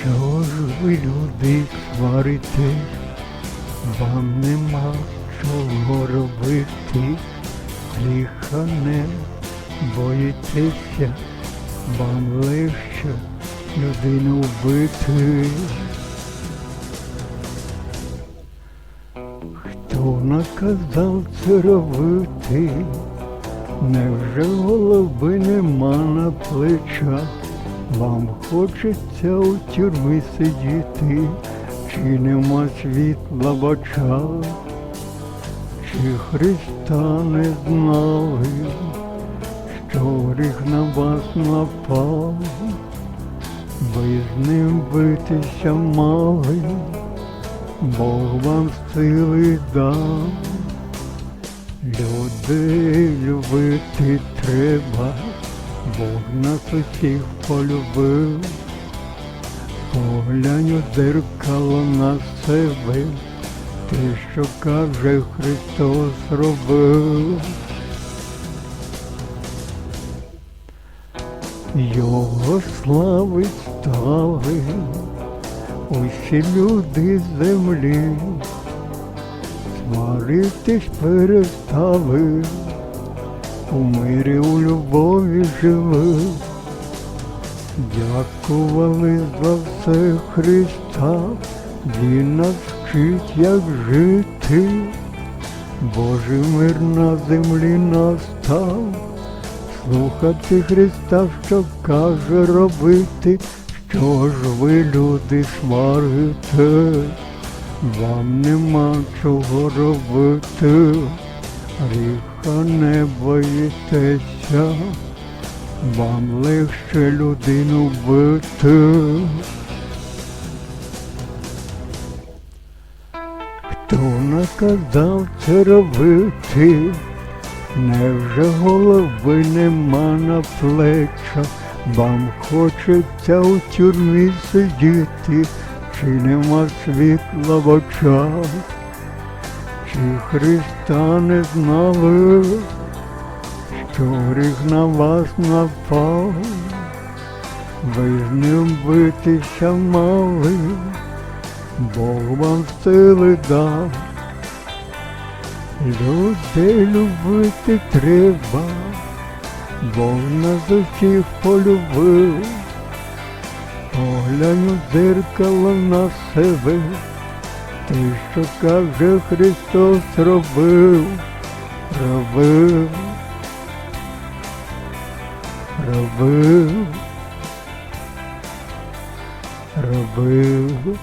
Що ж ви, люди, сваритесь? Вам нема чого робити, лиха не боїтеся, вам легше людину вбити. Хто наказав це робити? Невже голови нема на плечах? Вам хочеться у тюрмі сидіти, чи нема світла в очах? Чи Христа не знали, що гріх на вас напав? Ви з ним битися мали, Бог вам сили дав. Людей любити треба, Бог нас усіх полюбив. Поглянь у дзеркало на себе, те, що каже Христос робив. Його слави стали усі люди землі, сваритись перестали, у мирі у любові жили, дякували за все Христа, Він нас вчить, як жити, Божий мир на землі настав, слухати Христа, що каже робити, що ж ви, люди, сварите, вам нема чого робити, гріха не боїтеся, вам легше людину бити. Хто наказав це робити? Невже голови нема на плечах? Вам хочеться у тюрмі сидіти, чи нема світла в очах? Чи Христа не знали, що гріх на вас напав? Ви з ним битися мали, Бог вам сили дав. Людей любити треба, Бог нас усіх полюбив. Поглянь у дзеркало на себе, що каже Христос робив, робив, робив, робив.